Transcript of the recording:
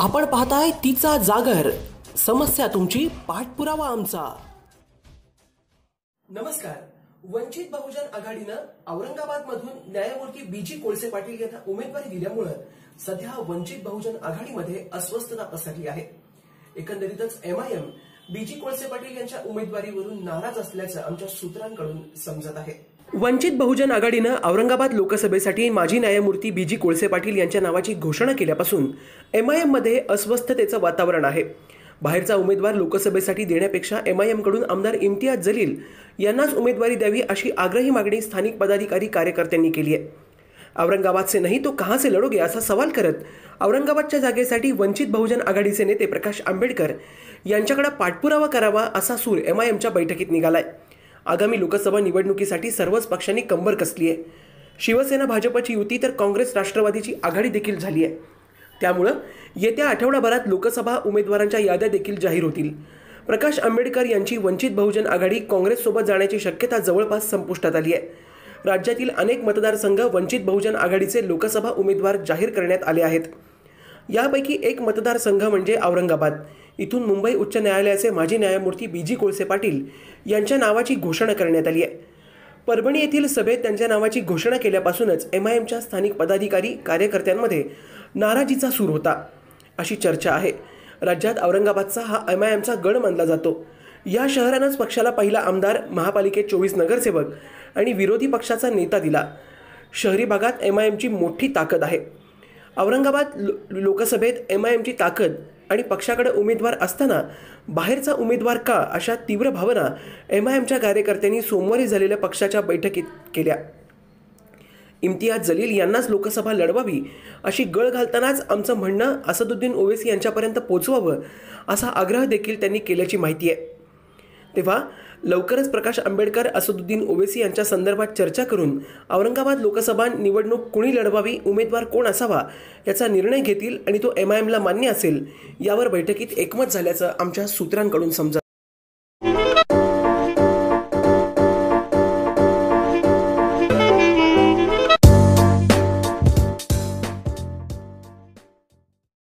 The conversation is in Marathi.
आपण पाहताय तिचा जागर. समस्या तुमची पाठपुरावा आमचा. नमस्कार. वंचित बहुजन आघाडीनं औरंगाबाद मधून न्यायमूर्ती बीजी कोळसे पाटील यांना उमेदवारी दिल्यामुळं सध्या वंचित बहुजन आघाडीमध्ये अस्वस्थता पसरली आहे. एकंदरीतच एमआयएम बीजी कोळसे पाटील यांच्या उमेदवारीवरून नाराज असल्याचं आमच्या सूत्रांकडून समजत आहे. वंचित बहुजन आघाडीनं औरंगाबाद लोकसभेसाठी माजी न्यायमूर्ती बी जी कोळसे पाटील यांच्या नावाची घोषणा केल्यापासून एम आय एममध्ये अस्वस्थतेचं वातावरण आहे. बाहेरचा उमेदवार लोकसभेसाठी देण्यापेक्षा एम आय एमकडून आमदार इम्तियाज जलील यांनाच उमेदवारी द्यावी अशी आग्रही मागणी स्थानिक पदाधिकारी कार्यकर्त्यांनी केली आहे. औरंगाबाद से तो कहां से लढोगे असा सवाल करत औरंगाबादच्या जागेसाठी वंचित बहुजन आघाडीचे नेते प्रकाश आंबेडकर यांच्याकडे पाठपुरावा करावा असा सूर एम आय एमच्या बैठकीत निघालाय. आगामी लोकसभा निवडणुकीसाठी सर्वच पक्षांनी कंबर कसली आहे. शिवसेना भाजपची युती तर काँग्रेस राष्ट्रवादीची आघाडी देखील झाली आहे. त्यामुळं येत्या आठवडाभरात लोकसभा उमेदवारांच्या याद्या देखील जाहीर होतील. प्रकाश आंबेडकर यांची वंचित बहुजन आघाडी काँग्रेससोबत जाण्याची शक्यता जवळपास संपुष्टात आली आहे. राज्यातील अनेक मतदारसंघ वंचित बहुजन आघाडीचे लोकसभा उमेदवार जाहीर करण्यात आले आहेत. यापैकी एक मतदारसंघ म्हणजे औरंगाबाद. इथून मुंबई उच्च न्यायालयाचे माजी न्यायमूर्ती बी जी कोळसे पाटील यांच्या नावाची घोषणा करण्यात आली आहे. परभणी येथील सभेत त्यांच्या नावाची घोषणा केल्यापासूनच एम आय एमच्या स्थानिक पदाधिकारी कार्यकर्त्यांमध्ये नाराजीचा सूर होता. अशी चर्चा आहे. राज्यात औरंगाबादचा हा एम आय एमचा गड मानला जातो. या शहरानंच पक्षाला पहिला आमदार महापालिकेत चोवीस नगरसेवक आणि विरोधी पक्षाचा नेता दिला. शहरी भागात एम आय एमची मोठी ताकद आहे. औरंगाबाद लो लोकसभेत एम आय एमची ताकद आणि पक्षाकडे उमेदवार असताना बाहेरचा उमेदवार का अशा तीव्र भावना एम आय एमच्या कार्यकर्त्यांनी सोमवारी झालेल्या पक्षाच्या बैठकीत केल्या. इम्तियाज जलील यांनाच लोकसभा लढवावी अशी गळ घालतानाच आमचं म्हणणं असदुद्दीन ओवेसी यांच्यापर्यंत पोचवावं असा आग्रह देखील त्यांनी केल्याची माहिती आहे. तेव्हा लवकरच प्रकाश आंबेडकर असदुद्दीन ओवेसी यांच्या संदर्भात चर्चा करून औरंगाबाद लोकसभा निवडणूक कुणी लढवावी उमेदवार कोण असावा याचा निर्णय घेतील आणि तो एम आय एमला मान्य असेल यावर बैठकीत एकमत झाल्याचं आमच्या सूत्रांकडून समजा